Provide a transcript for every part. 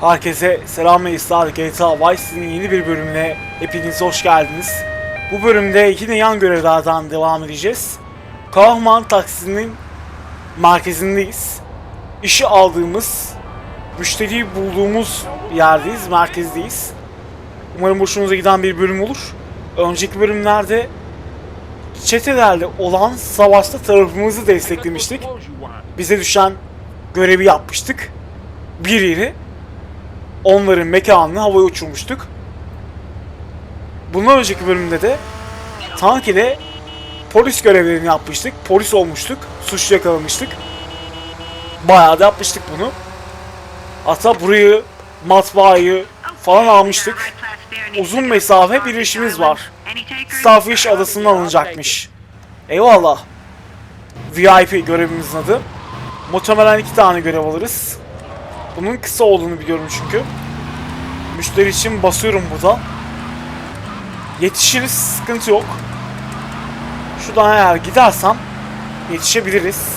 Herkese selam ve ısrar GTA Vice yeni bir bölümüne hepiniz hoş geldiniz. Bu bölümde yine yan görevlerden devam edeceğiz. Kahraman taksinin merkezindeyiz. İşi aldığımız, müşteriyi bulduğumuz yerdeyiz, merkezdeyiz. Umarım hoşunuza giden bir bölüm olur. Önceki bölümlerde çetelerle olan savaşta tarafımızı desteklemiştik. Bize düşen görevi yapmıştık. Bir yeri onların mekanını havaya uçurmuştuk. Bundan önceki bölümde de tank ile polis görevlerini yapmıştık. Polis olmuştuk. Suçlu yakalamıştık. Bayağı da yapmıştık bunu. Hatta burayı, matbaayı falan almıştık. Uzun mesafe bir işimiz var. Starfish adasından alınacakmış. Eyvallah. VIP görevimizin adı. Muhtemelen iki tane görev alırız. Bunun kısa olduğunu biliyorum çünkü. Müşteri için basıyorum burada. Yetişiriz, sıkıntı yok. Şuradan eğer gidersem yetişebiliriz.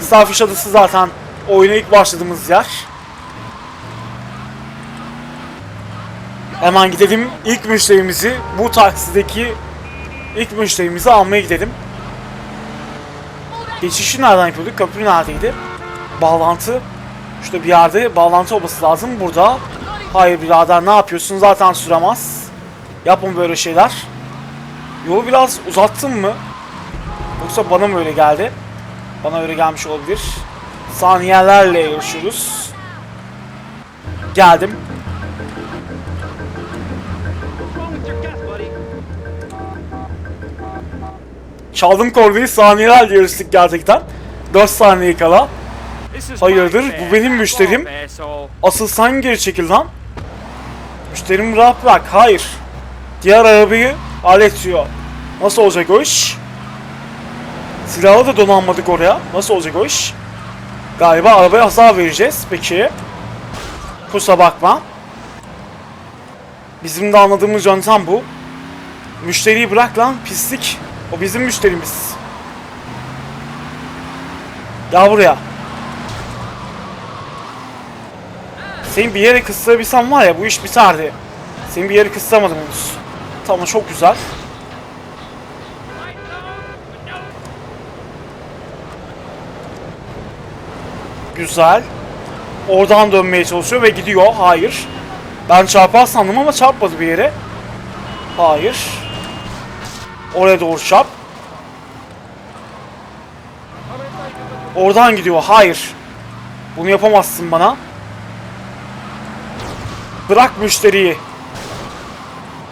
Starfish adası zaten oyuna ilk başladığımız yer. Hemen gidelim ilk müşterimizi bu taksideki ilk müşterimizi almaya gidelim. Geçişi nereden yapıyorduk? Köprü neredeydi? Bağlantı. Şurada bir yerde bağlantı olması lazım. Burada. Hayır birader ne yapıyorsun? Zaten süremez. Yapın böyle şeyler. Yolu biraz uzattın mı? Yoksa bana mı öyle geldi? Bana öyle gelmiş olabilir. Saniyelerle yarışıyoruz. Geldim. Çaldım korneyi saniyelerle yarıştık gerçekten. 4 saniye kala. Hayırdır bu benim müşterim. Asıl sen geri çekil lan. Müşterimi rahat bırak. Hayır. Diğer arabayı halletiyor. Nasıl olacak o iş? Silahı da donanmadık oraya. Nasıl olacak o iş? Galiba arabaya hasar vereceğiz. Peki. Kusura bakma. Bizim de anladığımız yöntem bu. Müşteriyi bırak lan pislik. O bizim müşterimiz. Gel buraya. Seni bir yere kıstırabilsem var ya bu iş biterdi. Seni bir yere kıstıramadım henüz. Tamam çok güzel. Güzel. Oradan dönmeye çalışıyor ve gidiyor. Hayır. Ben çarpar sandım ama çarpmadı bir yere. Hayır. Oraya doğru çarp. Oradan gidiyor. Hayır. Bunu yapamazsın bana. Bırak müşteriyi.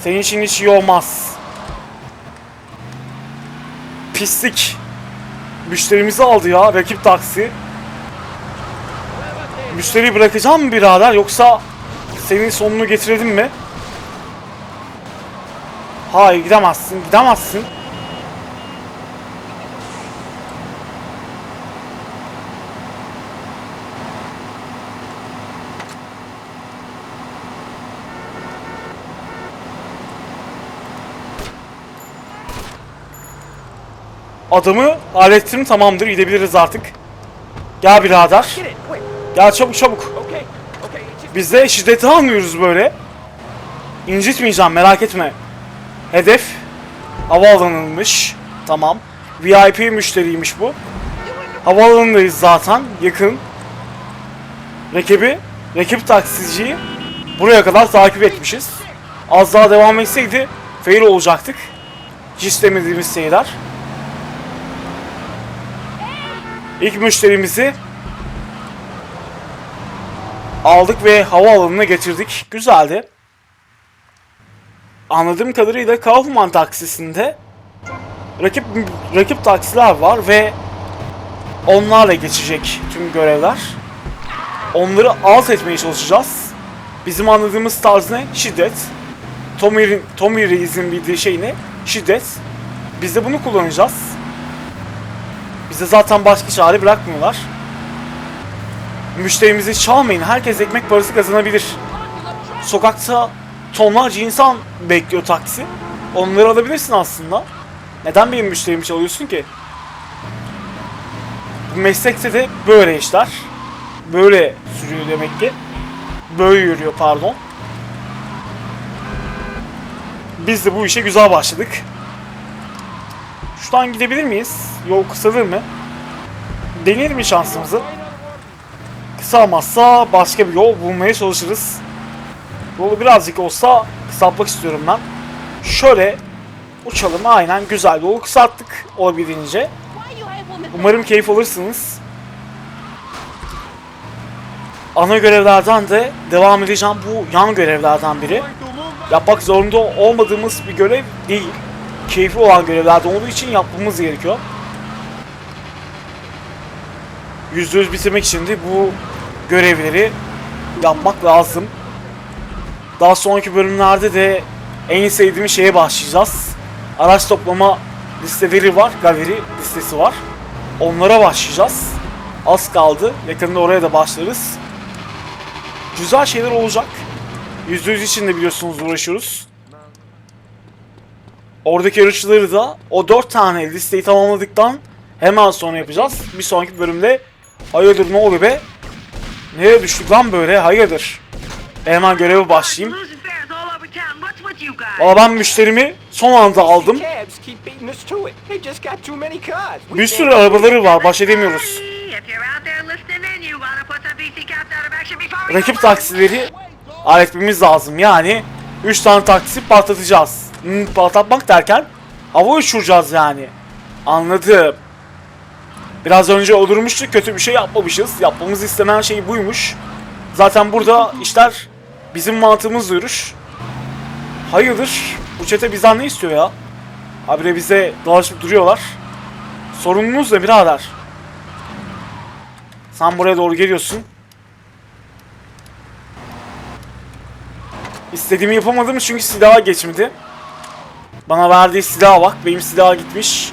Senin için hiç iyi olmaz. Pislik. Müşterimizi aldı ya rakip taksi. Müşteriyi bırakacağım mı birader yoksa senin sonunu getirelim mi? Hayır gidemezsin gidemezsin. Adamı hallettim tamamdır gidebiliriz artık. Gel birader. Gel çabuk çabuk. Biz de şiddeti almıyoruz böyle. İncitmeyeceğim merak etme. Hedef havaalanıymış. Tamam. VIP müşteriymiş bu. Havaalanındayız zaten. Yakın. Rakibi, rakip taksiciyi buraya kadar takip etmişiz. Az daha devam etseydi fail olacaktık. Hiç istemediğimiz şeyler. İlk müşterimizi aldık ve havaalanına getirdik. Güzeldi. Anladığım kadarıyla Kaufman taksisinde rakip rakip taksiler var ve onlarla geçecek tüm görevler. Onları alt etmeye çalışacağız. Bizim anladığımız tarz ne? Şiddet. Tommy, Tommy Reis'in bildiği şey ne? Şiddet. Biz de bunu kullanacağız. Bize zaten başka çare bırakmıyorlar. Müşterimizi çalmayın. Herkes ekmek parası kazanabilir. Sokakta tonlarca insan bekliyor taksi. Onları alabilirsin aslında. Neden benim müşterimi çalıyorsun ki? Bu meslekte de böyle işler. Böyle sürüyor demek ki. Böyle yürüyor pardon. Biz de bu işe güzel başladık. Şuradan gidebilir miyiz? Yol kısalır mı? Deneyelim mi şansımızı? Kısalmazsa başka bir yol bulmaya çalışırız. Yolu birazcık olsa kısaltmak istiyorum ben. Şöyle uçalım aynen güzel yolu kısalttık olabildiğince. Umarım keyif alırsınız. Ana görevlerden de devam edeceğim. Bu yan görevlerden biri. Yapmak zorunda olmadığımız bir görev değil. Keyifli olan görevlerden olduğu için yapmamız gerekiyor. %100 bitirmek için de bu görevleri yapmak lazım. Daha sonraki bölümlerde de en sevdiğim şeye başlayacağız. Araç toplama listeleri var, galeri listesi var. Onlara başlayacağız. Az kaldı. Yakında oraya da başlarız. Güzel şeyler olacak. %100 için de biliyorsunuz uğraşıyoruz. Oradaki yarışçıları da o 4 tane listeyi tamamladıktan hemen sonra yapacağız. Bir sonraki bölümde hayırdır ne oluyor be? Nereye düştük lan böyle? Hayırdır? Hemen göreve başlayayım. Valla ben müşterimi son anda aldım. Bir sürü arabaları var. Baş edemiyoruz. Rakip taksileri halletmemiz lazım. Yani 3 tane taksi patlatacağız. Hmm, patlatmak derken hava uçuracağız yani. Anladım. Biraz önce olurmuştuk kötü bir şey yapmamışız. Yapmamız istenen şey buymuş. Zaten burada işler bizim mantığımızla yürür. Hayırdır? Bu çete bizden ne istiyor ya? Habire bize dolaşıp duruyorlar. Sorununuz ne birader? Sen buraya doğru geliyorsun. İstediğimi yapamadım çünkü silaha geçmedi. Bana verdiği silaha bak. Benim silaha gitmiş.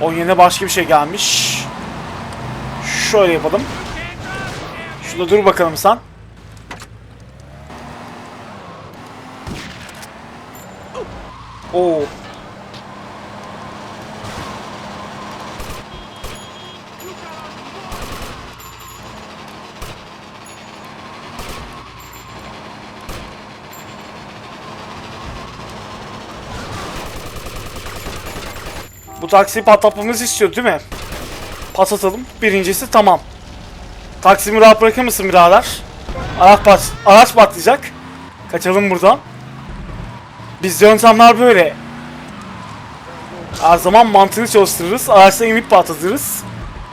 Onun yerine başka bir şey gelmiş. Şöyle yapalım. Şurada dur bakalım sen. Oo. Bu taksiyi patlatmamızı istiyor değil mi? Patlatalım. Birincisi tamam. Taksimi rahat bırakır mısın birader? Araç, pat araç patlayacak. Kaçalım buradan. Bizde yöntemler böyle. Her zaman mantığını çalıştırırız. Araçta inip patlatırız.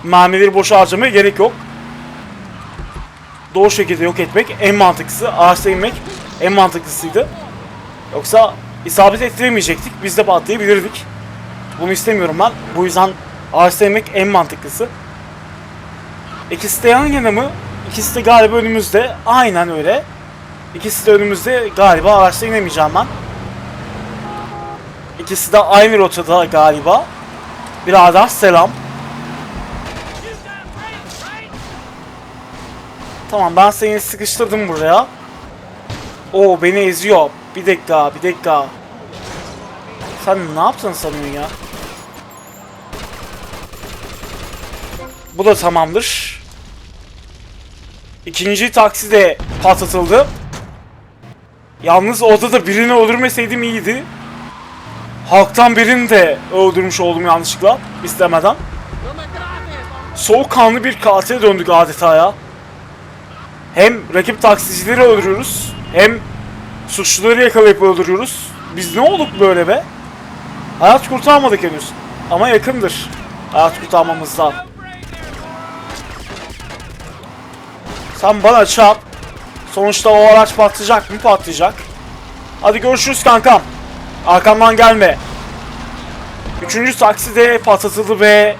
Mermileri boşa harcamaya gerek yok. Doğru şekilde yok etmek en mantıklısı. Araçta inmek en mantıklısıydı. Yoksa isabet ettiremeyecektik. Biz de patlayabilirdik. Bunu istemiyorum ben. Bu yüzden ağaçta yemek en mantıklısı. İkisi de yan yana mı? İkisi de galiba önümüzde. Aynen öyle. İkisi de önümüzde galiba ağaçta inemeyeceğim ben. İkisi de aynı rotada galiba. Birader selam. Tamam ben seni sıkıştırdım buraya. Oo beni eziyor. Bir dakika bir dakika. Sen ne yaptın sanıyorsun ya? Bu da tamamdır. İkinci taksi de patlatıldı. Yalnız orada da birini öldürmeseydim iyiydi. Halktan birini de öldürmüş oldum yanlışlıkla istemeden. Soğukkanlı bir katile döndük adeta ya. Hem rakip taksicileri öldürüyoruz hem suçluları yakalayıp öldürüyoruz. Biz ne olduk böyle be? Hayat kurtarmadık henüz. Ama yakındır. Hayat kurtarmamızdan. Sen bana çarp. Sonuçta o araç patlayacak mı? Patlayacak. Hadi görüşürüz kankam. Arkamdan gelme. Üçüncü taksi de patlatıldı ve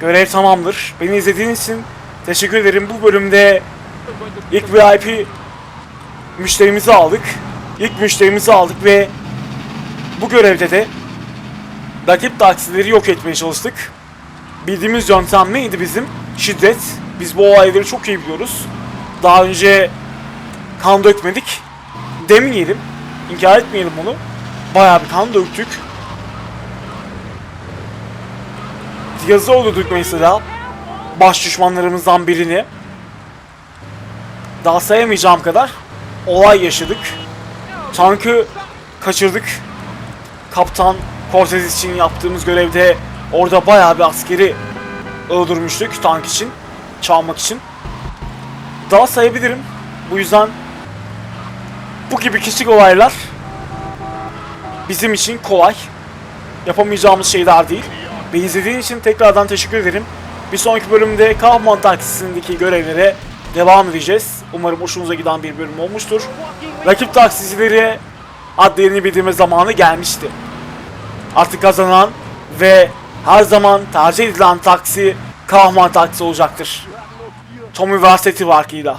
görev tamamdır. Beni izlediğiniz için teşekkür ederim. Bu bölümde ilk VIP müşterimizi aldık. İlk müşterimizi aldık ve bu görevde de rakip taksileri yok etmeye çalıştık. Bildiğimiz yöntem neydi bizim? Şiddet. Biz bu olayları çok iyi biliyoruz. Daha önce kan dökmedik. Demeyelim. İnkar etmeyelim bunu. Bayağı bir kan döktük. Yazı öldürdük mesela. Baş düşmanlarımızdan birini. daha sayamayacağım kadar olay yaşadık. Tankı kaçırdık. Kaptan Cortez için yaptığımız görevde orada bayağı bir askeri öldürmüştük tank için, çalmak için. Daha sayabilirim. Bu yüzden bu gibi küçük olaylar bizim için kolay. Yapamayacağımız şeyler değil. Beni izlediğin için tekrardan teşekkür ederim. Bir sonraki bölümde Kahraman taksisindeki görevlere devam edeceğiz. Umarım hoşunuza giden bir bölüm olmuştur. Rakip taksicileri adlarını bildirme zamanı gelmişti. Artık kazanan ve her zaman tercih edilen taksi Kahraman taksi olacaktır. Tommy Versetti var ki da.